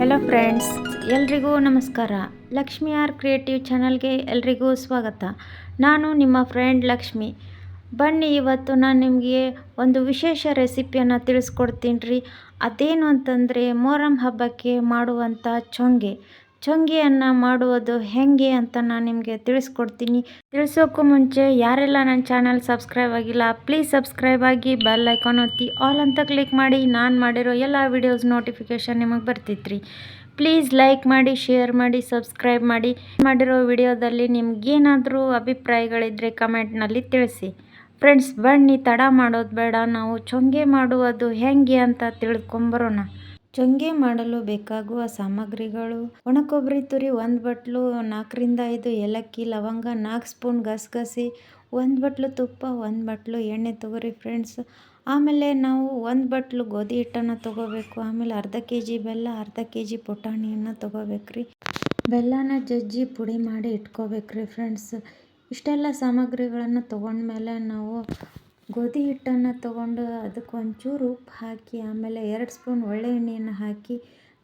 Hello friends ಎಲ್ರಿಗೂ ನಮಸ್ಕಾರ. Lakshmi R creative ಚಾನಲ್ಗೆ ಎಲ್ರಿಗೂ ಸ್ವಾಗತ. ನಾನು ನಿಮ್ಮ ಫ್ರೆಂಡ್ ಲಕ್ಷ್ಮಿ. ಬನ್ನಿ, ಇವತ್ತು ನಾನು ನಿಮಗೆ ಒಂದು ವಿಶೇಷ ರೆಸಿಪಿಯನ್ನು ತಿಳಿಸ್ಕೊಡ್ತೀನಿ ರೀ. ಅದೇನು ಅಂತಂದರೆ ಮೊಹರಂ ಹಬ್ಬಕ್ಕೆ ಮಾಡುವಂಥ ಚೊಂಗೆ. ಚೊಂಗೆಯನ್ನು ಮಾಡುವುದು ಹೇಗೆ ಅಂತ ನಾನು ನಿಮಗೆ ತಿಳಿಸ್ಕೊಡ್ತೀನಿ. ತಿಳಿಸೋಕ್ಕೂ ಮುಂಚೆ ಯಾರೆಲ್ಲ ನನ್ನ ಚಾನಲ್ ಸಬ್ಸ್ಕ್ರೈಬ್ ಆಗಿಲ್ಲ ಪ್ಲೀಸ್ ಸಬ್ಸ್ಕ್ರೈಬ್ ಆಗಿ ಬೆಲ್ ಐಕಾನ್ ಒತ್ತಿ. ಆಲ್ ಅಂತ ಕ್ಲಿಕ್ ಮಾಡಿ ನಾನು ಮಾಡಿರೋ ಎಲ್ಲ ವಿಡಿಯೋಸ್ ನೋಟಿಫಿಕೇಷನ್ ನಿಮಗೆ ಬರ್ತಿತ್ತು ರೀ ಪ್ಲೀಸ್ ಲೈಕ್ ಮಾಡಿ ಶೇರ್ ಮಾಡಿ ಸಬ್ಸ್ಕ್ರೈಬ್ ಮಾಡಿ. ಮಾಡಿರೋ ವಿಡಿಯೋದಲ್ಲಿ ನಿಮ್ಗೇನಾದರೂ ಅಭಿಪ್ರಾಯಗಳಿದ್ದರೆ ಕಮೆಂಟ್ನಲ್ಲಿ ತಿಳಿಸಿ. ಫ್ರೆಂಡ್ಸ್ ಬನ್ನಿ, ತಡ ಮಾಡೋದು ಬೇಡ. ನಾವು ಚೊಂಗೆ ಮಾಡುವುದು ಹೇಗೆ ಅಂತ ತಿಳ್ಕೊಂಬರೋಣ. ಚೊಂಗೆ ಮಾಡಲು ಬೇಕಾಗುವ ಸಾಮಗ್ರಿಗಳು. ಒಣಕೊಬ್ಬರಿ ತುರಿ ಒಂದು ಬಟ್ಲು ನಾಲ್ಕರಿಂದ ಐದು ಏಲಕ್ಕಿ ಲವಂಗ ನಾಲ್ಕು ಸ್ಪೂನ್ ಗಸಗಸೆ, ಒಂದು ಬಟ್ಲು ತುಪ್ಪ, ಒಂದು ಬಟ್ಲು ಎಣ್ಣೆ ತೊಗೊರಿ ಫ್ರೆಂಡ್ಸ್. ಆಮೇಲೆ ನಾವು ಒಂದು ಬಟ್ಲು ಗೋಧಿ ಹಿಟ್ಟನ್ನು ತೊಗೋಬೇಕು ಆಮೇಲೆ ಅರ್ಧ ಕೆ ಜಿ ಬೆಲ್ಲ, ಅರ್ಧ ಕೆ ಜಿ ಪುಟಾಣಿಯನ್ನು ತೊಗೋಬೇಕ್ರಿ ಬೆಲ್ಲನ ಜಜ್ಜಿ ಪುಡಿ ಮಾಡಿ ಇಟ್ಕೋಬೇಕ್ರಿ ಫ್ರೆಂಡ್ಸ್. ಇಷ್ಟೆಲ್ಲ ಸಾಮಗ್ರಿಗಳನ್ನು ತೊಗೊಂಡ್ಮೇಲೆ ನಾವು ಗೋಧಿ ಹಿಟ್ಟನ್ನು ತಗೊಂಡು ಅದಕ್ಕೆ ಒಂಚೂರು ಉಪ್ಪು ಹಾಕಿ, ಆಮೇಲೆ ಎರಡು ಸ್ಪೂನ್ ಒಳ್ಳೆ ಎಣ್ಣೆಯನ್ನು ಹಾಕಿ,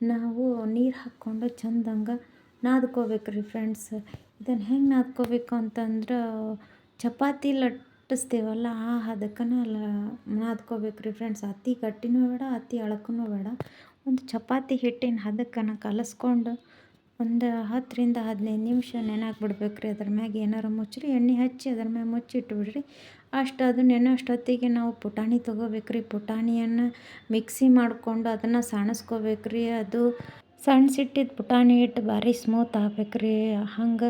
ನಾವು ನೀರು ಹಾಕ್ಕೊಂಡು ಚಂದಂಗೆ ನಾದ್ಕೋಬೇಕ್ರಿ ಫ್ರೆಂಡ್ಸ್ ಇದನ್ನು ಹೆಂಗೆ ನಾದ್ಕೋಬೇಕು ಅಂತಂದ್ರೆ ಚಪಾತಿ ಲಟ್ಟಿಸ್ತೀವಲ್ಲ, ಆ ಹದಕ್ಕನ ನಾದ್ಕೋಬೇಕ್ರಿ ಫ್ರೆಂಡ್ಸ್ ಅತಿ ಗಟ್ಟಿನೂ ಬೇಡ, ಅತಿ ಅಳಕೂ ಬೇಡ. ಒಂದು ಚಪಾತಿ ಹಿಟ್ಟಿನ ಹದಕ್ಕನ ಕಲಸ್ಕೊಂಡು ಒಂದು ಹತ್ತರಿಂದ ಹದಿನೈದು ನಿಮಿಷ ನೆನೆ ಬಿಡ್ಬೇಕು ರೀ ಅದ್ರ ಮ್ಯಾಗ ಏನಾರು ಮುಚ್ಚಿರಿ, ಎಣ್ಣೆ ಹಚ್ಚಿ ಅದ್ರ ಮ್ಯಾಗ ಮುಚ್ಚಿ ಇಟ್ಬಿಡ್ರಿ ಅಷ್ಟು ಅದು ನೆನೆ ಅಷ್ಟೊತ್ತಿಗೆ ನಾವು ಪುಟಾಣಿ ತೊಗೋಬೇಕ್ರಿ. ಪುಟಾಣಿಯನ್ನು ಮಿಕ್ಸಿ ಮಾಡಿಕೊಂಡು ಅದನ್ನು ಸಾಣಿಸ್ಕೋಬೇಕ್ರಿ. ಅದು ಸಣ್ಸಿಟ್ಟಿದ್ದು ಪುಟಾಣಿ ಹಿಟ್ಟು ಭಾರಿ ಸ್ಮೂತ್ ಆಗ್ಬೇಕ್ರಿ. ಹಂಗೆ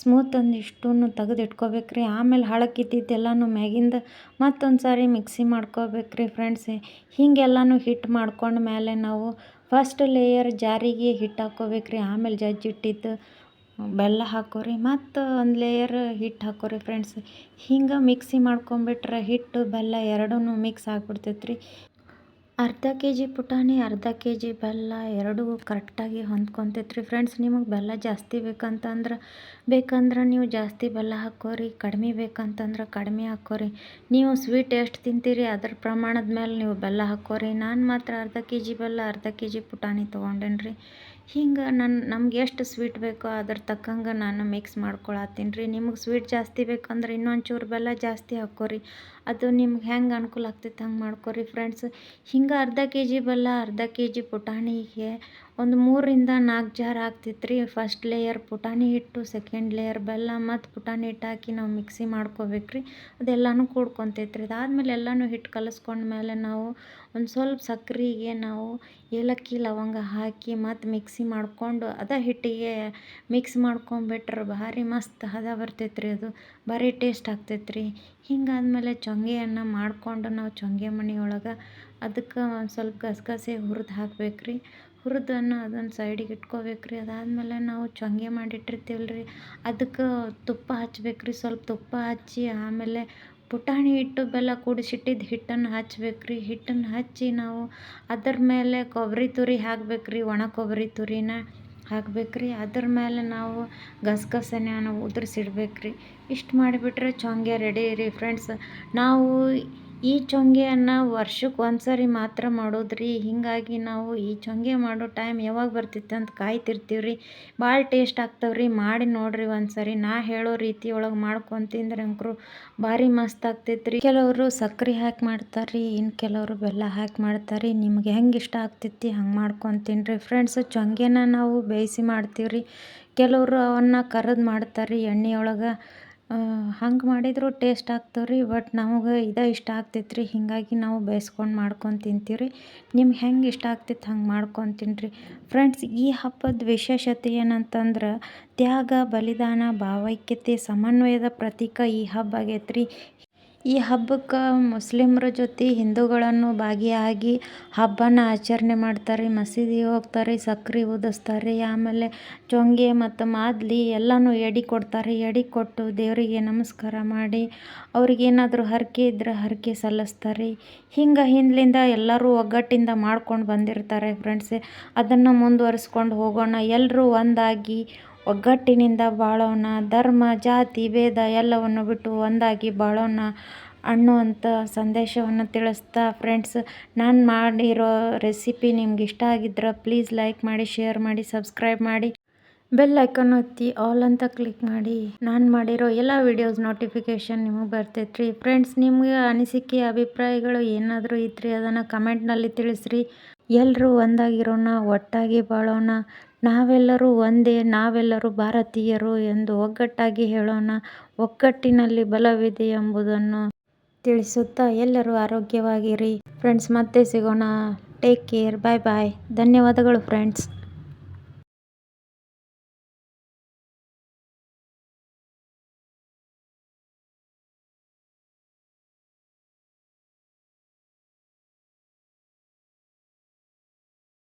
ಸ್ಮೂತ್ ಒಂದಿಷ್ಟನ್ನು ತೆಗ್ದು ಇಟ್ಕೋಬೇಕ್ರಿ ಆಮೇಲೆ ಹಳಕ್ಕಿದ್ದಿದ್ದು ಇದ್ದಿದ್ದೆಲ್ಲನೂ ಮ್ಯಾಗಿಂದ ಮತ್ತೊಂದು ಸಾರಿ ಮಿಕ್ಸಿ ಮಾಡ್ಕೋಬೇಕ್ರಿ ಫ್ರೆಂಡ್ಸ್. ಹೀಗೆಲ್ಲನೂ ಹಿಟ್ಟು ಮಾಡ್ಕೊಂಡ ಮೇಲೆ ನಾವು ಫಸ್ಟ್ ಲೇಯರ್ ಜಾರಿಗೆ ಹಿಟ್ಟು ಹಾಕ್ಕೋಬೇಕ್ರಿ ಆಮೇಲೆ ಜಜ್ಜಿಟ್ಟಿದ್ದು ಬೆಲ್ಲ ಹಾಕೋರಿ. ಮತ್ತು ಒಂದು ಲೇಯರ್ ಹಿಟ್ಟು ಹಾಕೋರಿ ಫ್ರೆಂಡ್ಸ್. ಹಿಂಗೆ ಮಿಕ್ಸಿ ಮಾಡ್ಕೊಂಬಿಟ್ರೆ ಹಿಟ್ಟು ಬೆಲ್ಲ ಎರಡೂ ಮಿಕ್ಸ್ ಆಗ್ಬಿಡ್ತೈತೆ ರೀ ಅರ್ಧ ಕೆ ಜಿ ಪುಟಾಣಿ, ಅರ್ಧ ಕೆ ಜಿ ಬೆಲ್ಲ ಎರಡೂ ಕರೆಕ್ಟಾಗಿ ಹೊಂದ್ಕೊತೈತ್ರಿ. ಫ್ರೆಂಡ್ಸ್, ನಿಮಗೆ ಬೆಲ್ಲ ಜಾಸ್ತಿ ಬೇಕಂತಂದ್ರೆ, ಬೇಕಂದ್ರೆ ನೀವು ಜಾಸ್ತಿ ಬೆಲ್ಲ ಹಾಕೋರಿ, ಕಡಿಮೆ ಬೇಕಂತಂದ್ರೆ ಕಡಿಮೆ ಹಾಕೋರಿ. ನೀವು ಸ್ವೀಟ್ ಎಷ್ಟು ತಿಂತೀರಿ, ಅದ್ರ ಪ್ರಮಾಣದ ಮೇಲೆ ನೀವು ಬೆಲ್ಲ ಹಾಕೋರಿ. ನಾನು ಮಾತ್ರ ಅರ್ಧ ಕೆ ಜಿ ಬೆಲ್ಲ, ಅರ್ಧ ಕೆ ಜಿ ಪುಟಾಣಿ ತೊಗೊಂಡೇನ್ರಿ. ಹಿಂಗೆ ನನ್ನ ನಮ್ಗೆ ಎಷ್ಟು ಸ್ವೀಟ್ ಬೇಕೋ ಅದ್ರ ತಕ್ಕಂಗೆ ನಾನು ಮಿಕ್ಸ್ ಮಾಡ್ಕೊಳತ್ತೀನಿ ರೀ. ನಿಮಗೆ ಸ್ವೀಟ್ ಜಾಸ್ತಿ ಬೇಕಂದ್ರೆ ಇನ್ನೊಂದು ಚೂರು ಬೆಲ್ಲ ಜಾಸ್ತಿ ಹಾಕ್ಕೋರಿ ಅದು ನಿಮ್ಗೆ ಹೆಂಗೆ ಅನುಕೂಲ ಆಗ್ತೈತೆ ಹಂಗೆ ಮಾಡ್ಕೊರಿ ಫ್ರೆಂಡ್ಸ್ ಹಿಂಗೆ ಅರ್ಧ ಕೆ ಜಿ ಬೆಲ್ಲ ಅರ್ಧ ಕೆ ಜಿ ಪುಟಾಣಿಗೆ ಒಂದು ಮೂರರಿಂದ ನಾಲ್ಕು ಜಾರ್ ಆಗ್ತೈತೆ ರೀ ಫಸ್ಟ್ ಲೇಯರ್ ಪುಟಾಣಿ ಹಿಟ್ಟು ಸೆಕೆಂಡ್ ಲೇಯರ್ ಬೆಲ್ಲ ಮತ್ತು ಪುಟಾಣಿ ಹಿಟ್ಟು ಹಾಕಿ ನಾವು ಮಿಕ್ಸಿ ಮಾಡ್ಕೋಬೇಕು ರೀ ಅದೆಲ್ಲನೂ ಕೂಡ್ಕೊತೈತೆ ರೀ ಅದಾದಮೇಲೆ ಎಲ್ಲನೂ ಹಿಟ್ಟು ಕಲಸ್ಕೊಂಡ್ಮೇಲೆ ನಾವು ಒಂದು ಸ್ವಲ್ಪ ಸಕ್ಕರೆಗೆ ನಾವು ಏಲಕ್ಕಿ ಲವಂಗ ಹಾಕಿ ಮತ್ತು ಮಿಕ್ಸಿ ಮಾಡಿಕೊಂಡು ಅದ ಹಿಟ್ಟಿಗೆ ಮಿಕ್ಸ್ ಮಾಡ್ಕೊಂಬಿಟ್ರೆ ಭಾರಿ ಮಸ್ತ್ ಹದ ಬರ್ತೈತೆ ರೀ ಅದು. ಭಾರಿ ಟೇಸ್ಟ್ ಆಗ್ತೈತೆ ರೀ ಹಿಂಗಾದ್ಮೇಲೆ ಚೊಂಗೆಯನ್ನು ಮಾಡಿಕೊಂಡು ನಾವು ಚೊಂಗೆ ಮಣಿಯೊಳಗೆ ಅದಕ್ಕೆ ಒಂದು ಸ್ವಲ್ಪ ಗಸಗಸೆ ಹುರಿದು ಹಾಕ್ಬೇಕು ರೀ ಹುರಿದನ್ನು ಅದನ್ನು ಸೈಡಿಗೆ ಇಟ್ಕೋಬೇಕು ರೀ ಅದಾದಮೇಲೆ ನಾವು ಚೊಂಗೆ ಮಾಡಿಟ್ಟಿರ್ತೀವಲ್ಲ ರೀ ಅದಕ್ಕೆ ತುಪ್ಪ ಹಚ್ಬೇಕು ರೀ ಸ್ವಲ್ಪ ತುಪ್ಪ ಹಚ್ಚಿ ಆಮೇಲೆ ಪುಟಾಣಿ ಹಿಟ್ಟು ಬೆಲ್ಲ ಕೂಡಿಸಿಟ್ಟಿದ್ದು ಹಿಟ್ಟನ್ನು ಹಚ್ಬೇಕು ರೀ ಹಿಟ್ಟನ್ನು ಹಚ್ಚಿ ನಾವು ಅದ್ರ ಮೇಲೆ ಕೊಬ್ಬರಿ ತುರಿ ಹಾಕ್ಬೇಕು ರೀ ಒಣ ಕೊಬ್ಬರಿ ತುರಿನ ಹಾಕ್ಬೇಕು ರೀ ಅದ್ರ ಮೇಲೆ ನಾವು ಗಸಗಸೆನ ಉದುರಿಸಿಡ್ಬೇಕು ರೀ ಇಷ್ಟು ಮಾಡಿಬಿಟ್ರೆ ಚೊಂಗೆ ರೆಡಿ ರೀ ಫ್ರೆಂಡ್ಸ್ ನಾವು ಈ ಚೊಂಗೆಯನ್ನು ವರ್ಷಕ್ಕೆ ಒಂದು ಸಾರಿ ಮಾತ್ರ ಮಾಡೋದ್ರಿ. ಹೀಗಾಗಿ ನಾವು ಈ ಚೊಂಗೆ ಮಾಡೋ ಟೈಮ್ ಯಾವಾಗ ಬರ್ತೈತೆ ಅಂತ ಕಾಯ್ತಿರ್ತೀವಿ ರೀ ಭಾಳ ಟೇಸ್ಟ್ ಆಗ್ತಾವೆ ರೀ ಮಾಡಿ ನೋಡಿರಿ ಒಂದು ಸಾರಿ ನಾ ಹೇಳೋ ರೀತಿ ಒಳಗೆ ಮಾಡ್ಕೊಂಡು ತಿಂದ್ರೆ ಅಂಕರು ಭಾರಿ ಮಸ್ತ್ ಆಗ್ತೈತೆ ರೀ ಕೆಲವರು ಸಕ್ಕರೆ ಹಾಕಿ ಮಾಡ್ತಾರೆ ರೀ ಇನ್ನು ಕೆಲವರು ಬೆಲ್ಲ ಹಾಕಿ ಮಾಡ್ತಾರೆ ನಿಮ್ಗೆ ಹೆಂಗೆ ಇಷ್ಟ ಆಗ್ತೈತಿ ಹಂಗೆ ಮಾಡ್ಕೊಂಡು ರೀ ಫ್ರೆಂಡ್ಸ್ ಚೊಂಗೆನ ನಾವು ಬೇಯಿಸಿ ಮಾಡ್ತೀವಿ ರೀ ಕೆಲವರು ಅವನ್ನ ಕರೆದು ಮಾಡ್ತಾರೆ ರೀ ಎಣ್ಣೆ ಒಳಗೆ ಹಂಗೆ ಮಾಡಿದರೂ ಟೇಸ್ಟ್ ಆಗ್ತವೆ ರೀ ಬಟ್ ನಮಗೆ ಇದು ಇಷ್ಟ ಆಗ್ತೈತೆ ರೀ ಹೀಗಾಗಿ ನಾವು ಬೇಯಿಸ್ಕೊಂಡು ಮಾಡ್ಕೊಂಡು ತಿಂತೀವಿ ರೀ ನಿಮ್ಗೆ ಹೆಂಗೆ ಇಷ್ಟ ಆಗ್ತೈತೆ ಹಂಗೆ ಮಾಡ್ಕೊಂಡು ತಿನ್ರಿ. ಫ್ರೆಂಡ್ಸ್ ಈ ಹಬ್ಬದ ವಿಶೇಷತೆ ಏನಂತಂದ್ರೆ, ತ್ಯಾಗ, ಬಲಿದಾನ, ಭಾವೈಕ್ಯತೆ, ಸಮನ್ವಯದ ಪ್ರತೀಕ ಈ ಹಬ್ಬ ಆಗೈತೆ ರೀ ಈ ಹಬ್ಬಕ್ಕೆ ಮುಸ್ಲಿಮ್ರ ಜೊತೆ ಹಿಂದೂಗಳನ್ನು ಭಾಗಿಯಾಗಿ ಹಬ್ಬನ ಆಚರಣೆ ಮಾಡ್ತಾರೆ. ಮಸೀದಿಗೆ ಹೋಗ್ತಾರೆ, ಸಕ್ರೆ ಊದಿಸ್ತಾರೆ ಆಮೇಲೆ ಚೊಂಗೆ ಮತ್ತು ಮಾದಲಿ ಎಲ್ಲನೂ ಎಡೆ ಕೊಡ್ತಾರೆ. ಎಡೆ ಕೊಟ್ಟು ದೇವರಿಗೆ ನಮಸ್ಕಾರ ಮಾಡಿ, ಅವ್ರಿಗೇನಾದರೂ ಹರಕೆ ಇದ್ದರೆ ಹರಕೆ ಸಲ್ಲಿಸ್ತಾರೆ. ಹಿಂಗೆ ಹಿಂದ್ಲಿಂದ ಎಲ್ಲರೂ ಒಗ್ಗಟ್ಟಿಂದ ಮಾಡ್ಕೊಂಡು ಬಂದಿರ್ತಾರೆ ಫ್ರೆಂಡ್ಸ್ ಅದನ್ನು ಮುಂದುವರಿಸ್ಕೊಂಡು ಹೋಗೋಣ. ಎಲ್ಲರೂ ಒಂದಾಗಿ ಒಗ್ಗಟ್ಟಿನಿಂದ ಬಾಳೋಣ. ಧರ್ಮ, ಜಾತಿ, ಭೇದ ಎಲ್ಲವನ್ನು ಬಿಟ್ಟು ಒಂದಾಗಿ ಬಾಳೋಣ ಅನ್ನುವಂಥ ಸಂದೇಶವನ್ನು ತಿಳಿಸ್ತಾ ಫ್ರೆಂಡ್ಸ್ ನಾನು ಮಾಡಿರೋ ರೆಸಿಪಿ ನಿಮ್ಗೆ ಇಷ್ಟ ಆಗಿದ್ರೆ ಪ್ಲೀಸ್ ಲೈಕ್ ಮಾಡಿ ಶೇರ್ ಮಾಡಿ ಸಬ್ಸ್ಕ್ರೈಬ್ ಮಾಡಿ. ಬೆಲ್ ಐಕನ್ ಒತ್ತಿ ಆಲ್ ಅಂತ ಕ್ಲಿಕ್ ಮಾಡಿ. ನಾನು ಮಾಡಿರೋ ಎಲ್ಲ ವಿಡಿಯೋಸ್ ನೋಟಿಫಿಕೇಷನ್ ನಿಮಗೆ ಬರ್ತೈತ್ರಿ. ಫ್ರೆಂಡ್ಸ್ ನಿಮಗೆ ಅನಿಸಿಕೆ, ಅಭಿಪ್ರಾಯಗಳು ಏನಾದರೂ ಇದ್ರಿ ಅದನ್ನು ಕಮೆಂಟ್ನಲ್ಲಿ ತಿಳಿಸ್ರಿ. ಎಲ್ಲರೂ ಒಂದಾಗಿರೋಣ, ಒಟ್ಟಾಗಿ ಬಾಳೋಣ. ನಾವೆಲ್ಲರೂ ಒಂದೇ, ನಾವೆಲ್ಲರೂ ಭಾರತೀಯರು ಎಂದು ಒಗ್ಗಟ್ಟಾಗಿ ಹೇಳೋಣ. ಒಗ್ಗಟ್ಟಿನಲ್ಲಿ ಬಲವಿದೆ ಎಂಬುದನ್ನು ತಿಳಿಸುತ್ತಾ ಎಲ್ಲರೂ ಆರೋಗ್ಯವಾಗಿರಿ. ಫ್ರೆಂಡ್ಸ್, ಮತ್ತೆ ಸಿಗೋಣ. Take care. Bye bye. ಧನ್ಯವಾದಗಳು, ಫ್ರೆಂಡ್ಸ್.